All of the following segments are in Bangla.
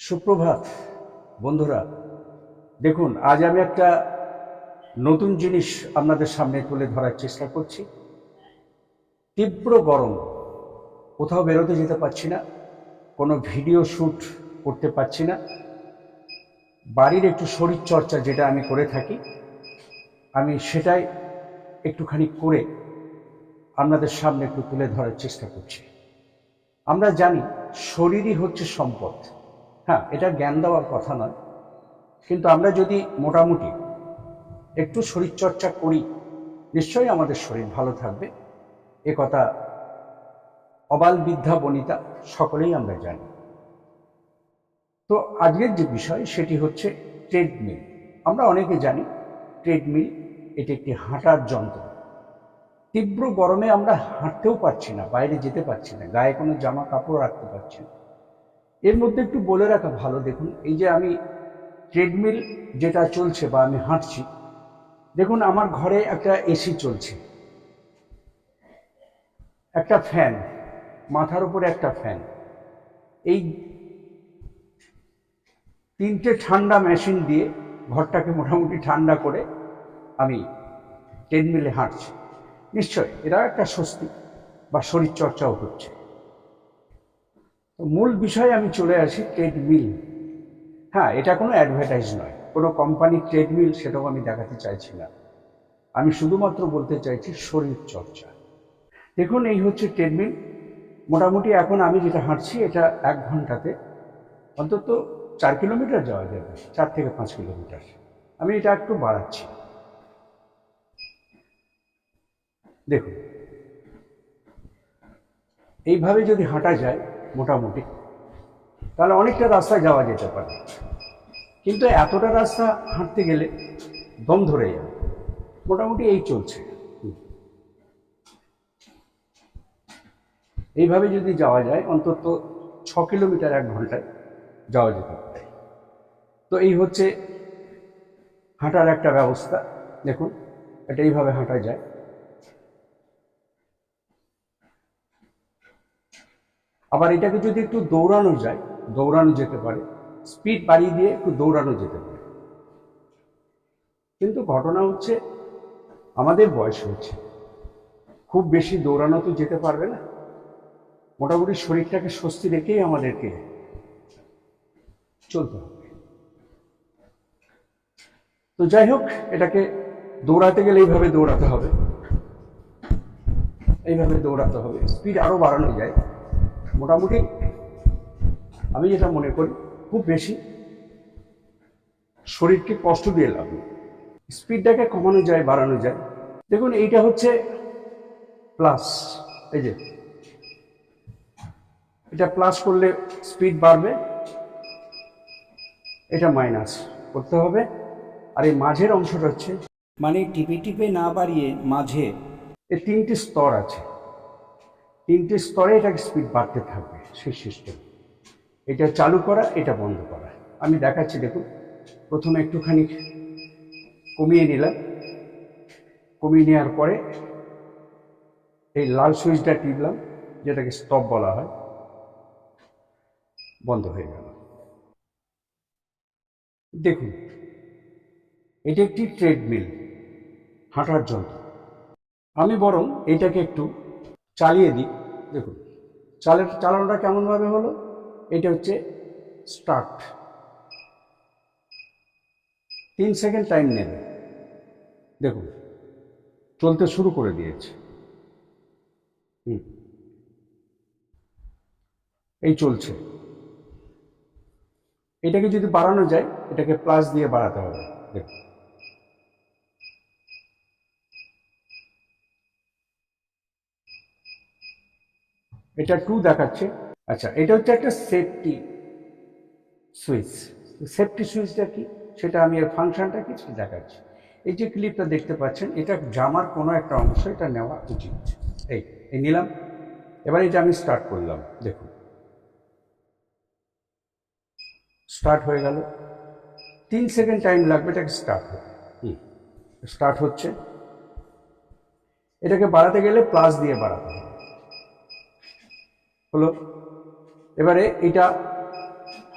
সুপ্রভাত, বন্ধুরা। দেখুন, আজ আমি একটা নতুন জিনিস আপনাদের সামনে তুলে ধরার চেষ্টা করছি। তীব্র গরম, কোথাও বেরোতে যেতে পারছি না, কোনো ভিডিও শ্যুট করতে পারছি না। বাড়ির একটু শরীর চর্চা যেটা আমি করে থাকি, আমি সেটাই একটুখানি করে আপনাদের সামনে একটু তুলে ধরার চেষ্টা করছি। আমরা জানি, শরীরই হচ্ছে সম্পদ। হ্যাঁ এটা জ্ঞান দেওয়ার কথা নয়। কিন্তু আমরা যদি মোটামুটি একটু শরীরচর্চা করি, নিশ্চয়ই আমাদের শরীর ভালো থাকবে। এ কথা অবাল বিদ্যা বনিতা সকলেই আমরা জানি। তো আজকের যে বিষয়, সেটি হচ্ছে ট্রেডমিল। আমরা অনেকে জানি ট্রেডমিল এটি একটি হাঁটার যন্ত্র। তীব্র গরমে আমরা হাঁটতেও পারছি না, বাইরে যেতে পারছি না, গায়ে কোনো জামা কাপড় রাখতে পারছি না। এর মধ্যে একটু বলে রাখা ভালো, দেখুন, এই যে আমি ট্রেডমিল যেটা চলছে বা আমি হাঁটছি, দেখুন, আমার ঘরে একটা এসি চলছে। একটা ফ্যান মাথার উপরে একটা ফ্যান এই তিনটে ঠান্ডা মেশিন দিয়ে ঘরটাকে মোটামুটি ঠান্ডা করে আমি ট্রেডমিলে হাঁটছি। নিশ্চয় এরা একটা স্বস্তি বা শরীরচর্চাও হচ্ছে। মূল বিষয়ে আমি চলে আসি ট্রেডমিল হ্যাঁ এটা কোনো অ্যাডভার্টাইজ নয়। কোনো কোম্পানির ট্রেডমিল সেটাও আমি দেখাতে চাইছি না। আমি শুধুমাত্র বলতে চাইছি শরীর চর্চা। দেখুন, এই হচ্ছে ট্রেডমিল মোটামুটি এখন আমি যেটা হাঁটছি, এটা এক ঘন্টাতে অন্তত চার কিলোমিটার যাওয়া যাবে চার থেকে পাঁচ কিলোমিটার। আমি এটা একটু বাড়াচ্ছি। দেখুন, এইভাবে যদি হাঁটা যায় মোটামুটি। তাহলে অনেকটা রাস্তায় যাওয়া যেতে পারে। কিন্তু এতটা রাস্তা হাঁটতে গেলে দম ধরে যাবে। মোটামুটি এই চলছে। এইভাবে যদি যাওয়া যায়, অন্তত ছ কিলোমিটার এক ঘন্টায় যাওয়া যেতে পারে। তো এই হচ্ছে হাঁটার একটা ব্যবস্থা। দেখুন, এটা এইভাবে হাঁটা যায়। আবার এটাকে যদি একটু দৌড়ানো যায়, দৌড়ানো যেতে পারে। স্পিড বাড়িয়ে দিয়ে একটু দৌড়ানো যেতে পারে। কিন্তু ঘটনা হচ্ছে, আমাদের বয়স হচ্ছে খুব বেশি দৌড়ানো তো যেতে পারবে না। মোটামুটি শরীরটাকে স্বস্তি রেখেই আমাদেরকে চলতে হবে। তো যাই হোক, এটাকে দৌড়াতে গেলে এইভাবে দৌড়াতে হবে। এইভাবে দৌড়াতে হবে। স্পিড আরও বাড়ানো যায়। মোটামুটি আমি যেটা মনে করি, খুব বেশি শরীরকে কষ্ট দিয়ে লাভ। স্পিডটাকে কমানো যায়, বাড়ানো যায়। দেখুন, এইটা হচ্ছে প্লাস এই যে, এটা প্লাস করলে স্পিড বাড়বে, এটা মাইনাস করতে হবে। আর এই মাঝের অংশটা হচ্ছে মানে টিপে টিপে না বাড়িয়ে মাঝে এর তিনটি স্তর আছে। তিনটি স্তরে এটাকে স্পিড বাড়তে থাকবে, সেই সিস্টেম এটা চালু করা, এটা বন্ধ করা। আমি দেখাচ্ছি, দেখুন। প্রথমে একটুখানি কমিয়ে নিলাম। কমিয়ে নেওয়ার পরে এই লাল সুইচটা টিপলাম, যেটাকে স্টপ বলা হয়। বন্ধ হয়ে গেল। দেখুন, এটি একটি ট্রেডমিল হাঁটার যন্ত্র। আমি বরং এটাকে একটু চালিয়ে দিই। দেখুন, চালের চালানোটা কেমনভাবে হলো? এটা হচ্ছে স্টার্ট তিন সেকেন্ড টাইম নেবে। দেখুন, চলতে শুরু করে দিয়েছে। হুম, এই চলছে। এটাকে যদি বাড়ানো যায়, এটাকে প্লাস দিয়ে বাড়াতে হবে। দেখুন এটা টু দেখাচ্ছে। আচ্ছা এটা হচ্ছে একটা সেফটি সুইচ সেফটি সুইচটা কি? সেটা আমি এর ফাংশনটা কি দেখাচ্ছি। এই যে ক্লিপটা দেখতে পাচ্ছেন, এটা জামার কোনো একটা অংশ এটা নেওয়া উচিত। এই এই নিলাম। এবার এটা আমি স্টার্ট করলাম, দেখুন। স্টার্ট হয়ে গেল। তিন সেকেন্ড টাইম লাগবে এটাকে স্টার্ট হতে। হুম স্টার্ট হচ্ছে। এটাকে বাড়াতে গেলে প্লাস দিয়ে বাড়াতে হবে। হলো। এবারে এটা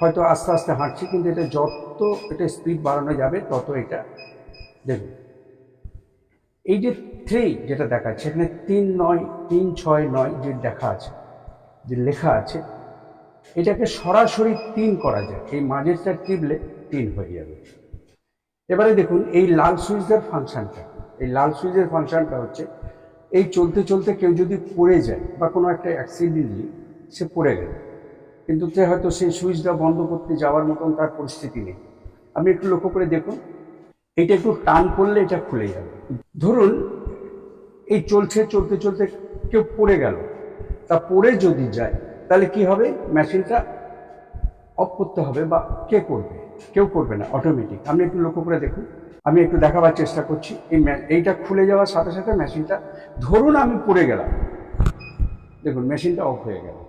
হয়তো আস্তে আস্তে হাঁটছি, কিন্তু এটা যত এটা স্পিড বাড়ানো যাবে, তত এটা। দেখুন। এই যে থ্রি যেটা দেখাচ্ছে, এখানে তিন নয়, তিন ছয় নয় যে দেখা আছে, যে লেখা আছে, এটাকে সরাসরি তিন করা যায়। এই মাঝেরটা টিপলে তিন হয়ে যাবে। এবারে দেখুন, এই লাল সুইচের ফাংশনটা, এই লাল সুইচের ফাংশনটা হচ্ছে, এই চলতে চলতে কেউ যদি পড়ে যায় বা কোনো একটা অ্যাক্সিডেন্টলি সে পড়ে গেল। কিন্তু সে হয়তো সেই সুইচটা বন্ধ করতে যাওয়ার মতন তার পরিস্থিতি নেই। আপনি একটু লক্ষ্য করে দেখুন। এটা একটু টান করলে এটা খুলে যাবে। ধরুন, এই চলছে, চলতে চলতে কেউ পড়ে গেল। তা পড়ে যদি যায়, তাহলে কি হবে? মেশিনটা অফ করতে হবে বা কে করবে? কেউ করবে না অটোমেটিক আপনি একটু লক্ষ্য করে দেখুন। আমি একটু দেখাবার চেষ্টা করছি। এই এইটা খুলে যাওয়ার সাথে সাথে মেশিনটা, ধরুন আমি পড়ে গেলাম। দেখুন, মেশিনটা অফ হয়ে গেল।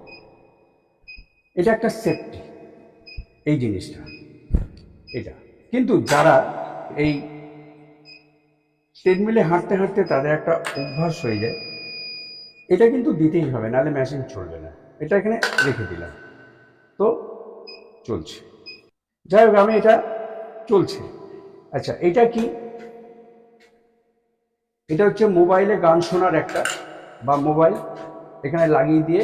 এটা একটা সেফটি এই জিনিসটা, এটা। কিন্তু যারা এই ট্রেডমিলে হাঁটতে হাঁটতে তাদের একটা অভ্যাস হয়ে যায়, এটা কিন্তু দিতেই হবে, নাহলে মেশিন চলবে না। এটা এখানে রেখে দিলাম। তো চলছে। যাই হোক, আমি এটা চলছে। আচ্ছা এটা কি? এটা হচ্ছে মোবাইলে গান শোনার একটা, বা মোবাইল এখানে লাগিয়ে দিয়ে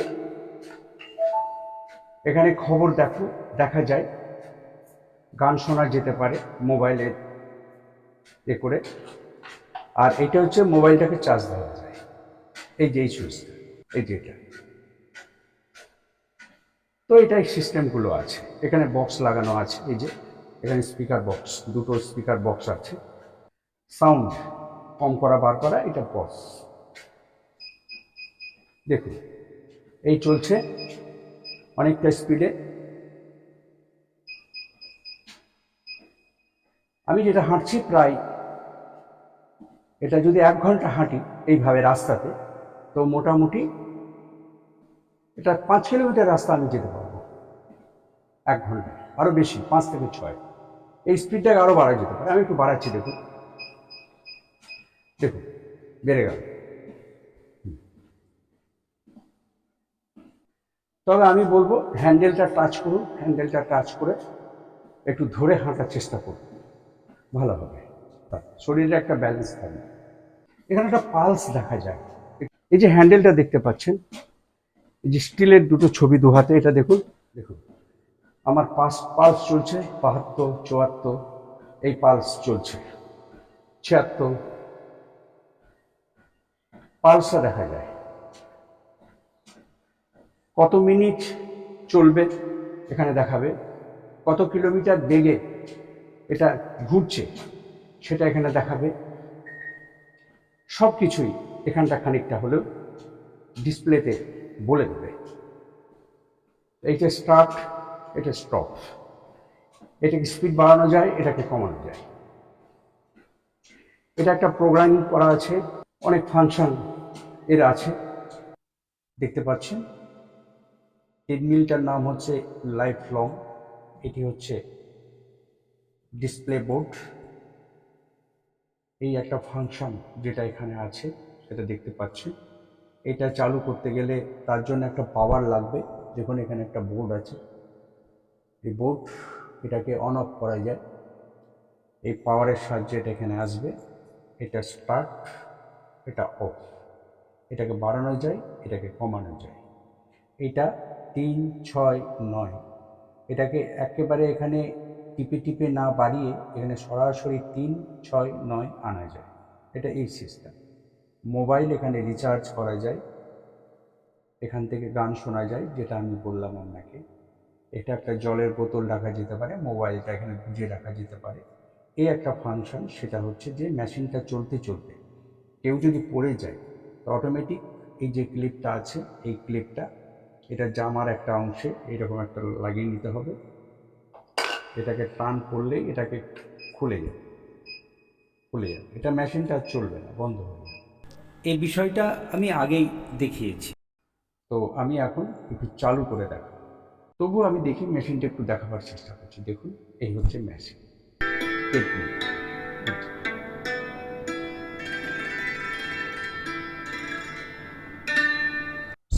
এখানে খবর দেখো, দেখা যায়। গান শোনা যেতে পারে মোবাইলে এ করে। আর এটা হচ্ছে মোবাইলটাকে চার্জ দেওয়া যায়। এই যে এই সুইচটা, এই যে এটা। তো এটাই সিস্টেমগুলো আছে। এখানে বক্স লাগানো আছে, এই যে। এখানে স্পিকার বক্স দুটো স্পিকার বক্স আছে। সাউন্ড কম করা, বার করা, এটা বক্স দেখুন, এই চলছে অনেকটা স্পিডে আমি যেটা হাঁটছি প্রায়, এটা যদি এক ঘণ্টা হাঁটি এইভাবে রাস্তাতে, তো মোটামুটি এটা পাঁচ কিলোমিটার রাস্তা আমি যেতে পারব। এক ঘণ্টা আরও বেশি, পাঁচ থেকে ছয়। এই স্পিডটাকে আরও বাড়া যেতে পারে। আমি একটু বাড়াচ্ছি, দেখুন। দেখুন, বেড়ে গেল হুম। তবে আমি বলব হ্যান্ডেলটা টাচ করুন হ্যান্ডেলটা টাচ করে একটু ধরে হাঁটার চেষ্টা করুন। ভালো হবে। শরীরে একটা ব্যালেন্স থাকবে। এখানে একটা পালস দেখা যায়। এই যে হ্যান্ডেলটা দেখতে পাচ্ছেন, এই যে স্টিলের দুটো ছবি দু হাতে, এটা দেখুন দেখুন। আমার পাস পালস চলছে, বাহাত্তর, চুয়াত্তর, এই পালস চলছে। ছিয়াত্তর। পালসটা দেখা যায়। কত মিনিট চলবে এখানে দেখাবে? কত কিলোমিটার বেগে এটা ঘুরছে সেটা এখানে দেখাবে? সব কিছুই এখানটা খানিকটা হলেও ডিসপ্লেতে বলে দেবে। এইটা স্টার্ট এটা স্টপ এটাকে স্পিড বাড়ানো যায়, এটাকে কমানো যায়। এটা একটা প্রোগ্রামিং করা আছে, অনেক ফাংশন এর আছে। দেখতে পাচ্ছেন? ট্রেডমিলটার নাম হচ্ছে লাইফ লং এটি হচ্ছে ডিসপ্লে বোর্ড। এই একটা ফাংশন যেটা এখানে আছে, সেটা দেখতে পাচ্ছেন এটা চালু করতে গেলে তার জন্য একটা পাওয়ার লাগবে দেখুন এখানে একটা বোর্ড আছে। এই বোর্ড, এটাকে অন অফ করা যায়। এই পাওয়ারের সাহায্যে এটা এখানে আসবে। এটা স্টার্ট এটা অফ এটাকে বাড়ানো যায়, এটাকে কমানো যায়। এটা তিন, ছয়, নয়। এটাকে একেবারে এখানে টিপে টিপে না বাড়িয়ে এখানে সরাসরি তিন, ছয়, নয় আনা যায়। এটা এই সিস্টেম মোবাইল এখানে রিচার্জ করা যায়। এখান থেকে গান শোনা যায়, যেটা আমি বললাম আপনাকে। এটা একটা জলের বোতল রাখা যেতে পারে, মোবাইলটা এখানে গুজে রাখা যেতে পারে। এই একটা ফাংশন সেটা হচ্ছে যে মেশিনটা চলতে চলতে কেউ যদি পড়ে যায় অটোমেটিক এই যে ক্লিপটা আছে, এই ক্লিপটা এটা জামার একটা অংশে এরকম একটা লাগিয়ে নিতে হবে। এটাকে টান করলেই এটাকে খুলে যাবে খুলে যাবে এটা মেশিনটা চলবে না বন্ধ হয়ে যাবে। এই বিষয়টা আমি আগেই দেখিয়েছি। তো আমি এখন একটু চালু করে দেখাবো। তবু আমি দেখি মেশিনটা একটু দেখাবার চেষ্টা করছি। দেখুন এই হচ্ছে মেশিন। দেখুন।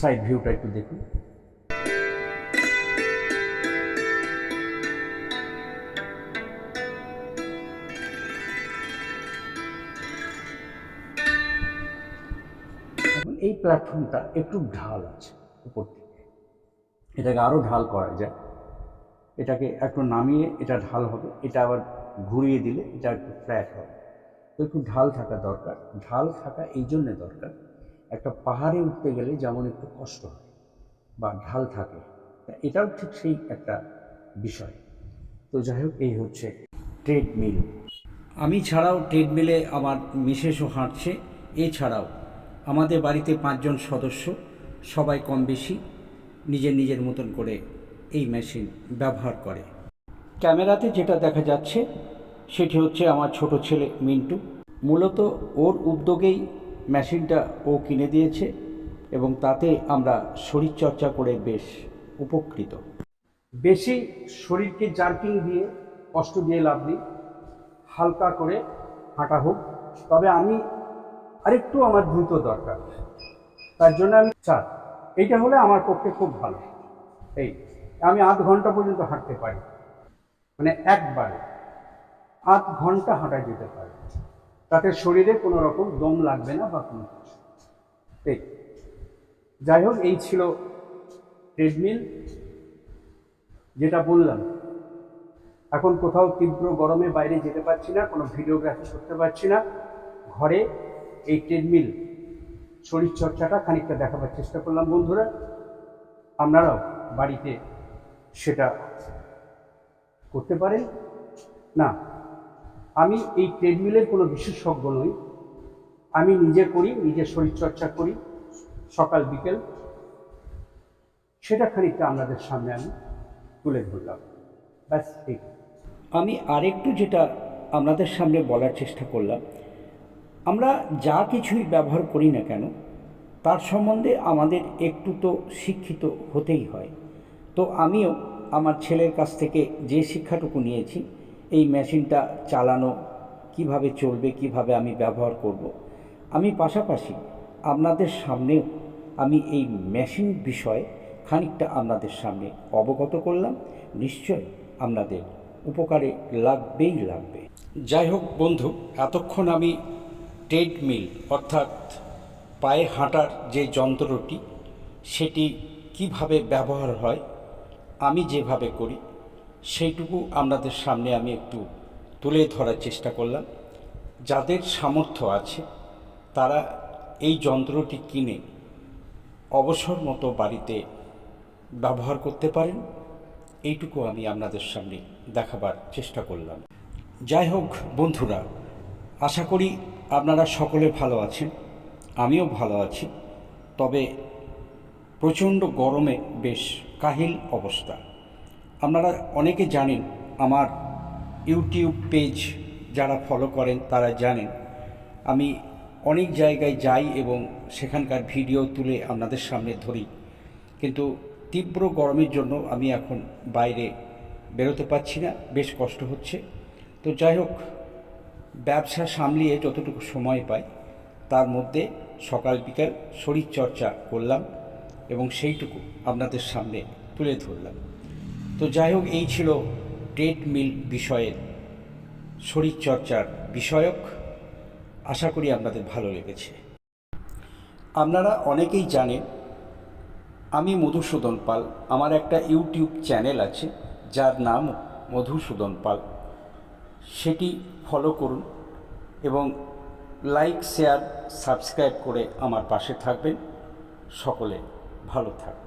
সাইড ভিউটা একটু দেখুন। এই প্ল্যাটফর্মটা একটু ঢাল আছে উপর থেকে। এটাকে আরও ঢাল করা যায়। এটাকে একটু নামিয়ে এটা ঢাল হবে। এটা আবার ঘুরিয়ে দিলে এটা একটু ফ্ল্যাট হবে। তো একটু ঢাল থাকা দরকার। ঢাল থাকা এই জন্যে দরকার একটা পাহাড়ে উঠতে গেলে যেমন একটু কষ্ট হয় বা ঢাল থাকে এটাও ঠিক সেই একটা বিষয়। তো যাই হোক, এই হচ্ছে ট্রেডমিল আমি ছাড়াও ট্রেডমিলে আমার মিসেসও হাঁটছে, এছাড়াও আমাদের বাড়িতে পাঁচজন সদস্য, সবাই কম বেশি নিজের নিজের মতন করে এই মেশিন ব্যবহার করে। ক্যামেরাতে যেটা দেখা যাচ্ছে, সেটি হচ্ছে আমার ছোট ছেলে মিন্টু। মূলত ওর উদ্যোগেই মেশিনটা ও কিনে দিয়েছে এবং তাতে আমরা শরীরচর্চা করে বেশ উপকৃত। বেশি শরীরকে জার্কিং দিয়ে কষ্ট দিয়ে লাভ নেই, হালকা করে হাঁটা হোক। তবে আমি আরেকটু আমার দ্রুত দরকার। তার জন্য আমি চার এইটা হলে আমার পক্ষে খুব ভালো। এই, আমি আধ ঘণ্টা পর্যন্ত হাঁটতে পারি। মানে একবারে আধ ঘণ্টা হাঁটা যেতে পারে। তাতে শরীরে কোনো রকম দম লাগবে না বা কোনো এই, যাই হোক, এই ছিল ট্রেডমিল যেটা বললাম। এখন কোথাও তীব্র গরমে বাইরে যেতে পারছি না, কোনো ভিডিওগ্রাফি করতে পারছি না। ঘরে এই ট্রেডমিল শরীরচর্চাটা খানিকটা দেখাবার চেষ্টা করলাম, বন্ধুরা। আপনারাও বাড়িতে সেটা করতে পারেন। না আমি এই ট্রেডমিলের কোনো বিশেষজ্ঞ নই। আমি নিজে করি নিজে শরীরচর্চা করি, সকাল, বিকেল। সেটা খানিকটা আপনাদের সামনে আমি তুলে ধরলাম। ব্যাস ঠিক আমি আরেকটু যেটা আপনাদের সামনে বলার চেষ্টা করলাম, আমরা যা কিছুই ব্যবহার করি না কেন, তার সম্বন্ধে আমাদের একটু তো শিক্ষিত হতেই হয়। তো আমিও আমার ছেলের কাছ থেকে যে শিক্ষাটুকু নিয়েছি এই মেশিনটা চালানো, কীভাবে চলবে, কীভাবে আমি ব্যবহার করব। আমি পাশাপাশি আপনাদের সামনেও আমি এই মেশিন বিষয়ে খানিকটা আপনাদের সামনে অবগত করলাম নিশ্চয় আপনাদের উপকারে লাগবেই লাগবে যাই হোক বন্ধু, এতক্ষণ আমি ট্রেডমিল অর্থাৎ পায়ে হাঁটার যে যন্ত্রটি, সেটি কীভাবে ব্যবহার হয়, আমি যেভাবে করি সেইটুকু আপনাদের সামনে আমি একটু তুলে ধরার চেষ্টা করলাম। যাদের সামর্থ্য আছে, তারা এই যন্ত্রটি কিনে অবসর মতো বাড়িতে ব্যবহার করতে পারেন। এইটুকু আমি আপনাদের সামনে দেখাবার চেষ্টা করলাম। যাই হোক, বন্ধুরা, আশা করি আপনারা সকলে ভালো আছেন। আমিও ভালো আছি। তবে প্রচণ্ড গরমে বেশ কাহিল অবস্থা। আপনারা অনেকে জানেন, আমার ইউটিউব পেজ যারা ফলো করেন তারা জানেন, আমি অনেক জায়গায় যাই এবং সেখানকার ভিডিও তুলে আপনাদের সামনে ধরি। কিন্তু তীব্র গরমের জন্য আমি এখন বাইরে বেরোতে পারছি না, বেশ কষ্ট হচ্ছে। তো যাই হোক, ব্যবসা সামলিয়ে যতটুকু সময় পাই, তার মধ্যে সকাল বিকাল শরীরচর্চা করলাম এবং সেইটুকু আপনাদের সামনে তুলে ধরলাম। তো যাই হোক, এই ছিল ট্রেডমিল বিষয়ের শরীরচর্চার বিষয়ক। আশা করি আপনাদের ভালো লেগেছে। আপনারা অনেকেই জানেন, আমি মধুসূদন পাল। আমার একটা ইউটিউব চ্যানেল আছে, যার নাম মধুসূদন পাল। সেটি ফলো করুন এবং লাইক শেয়ার সাবস্ক্রাইব করে আমার পাশে থাকবেন। সকলে ভালো থাকবেন।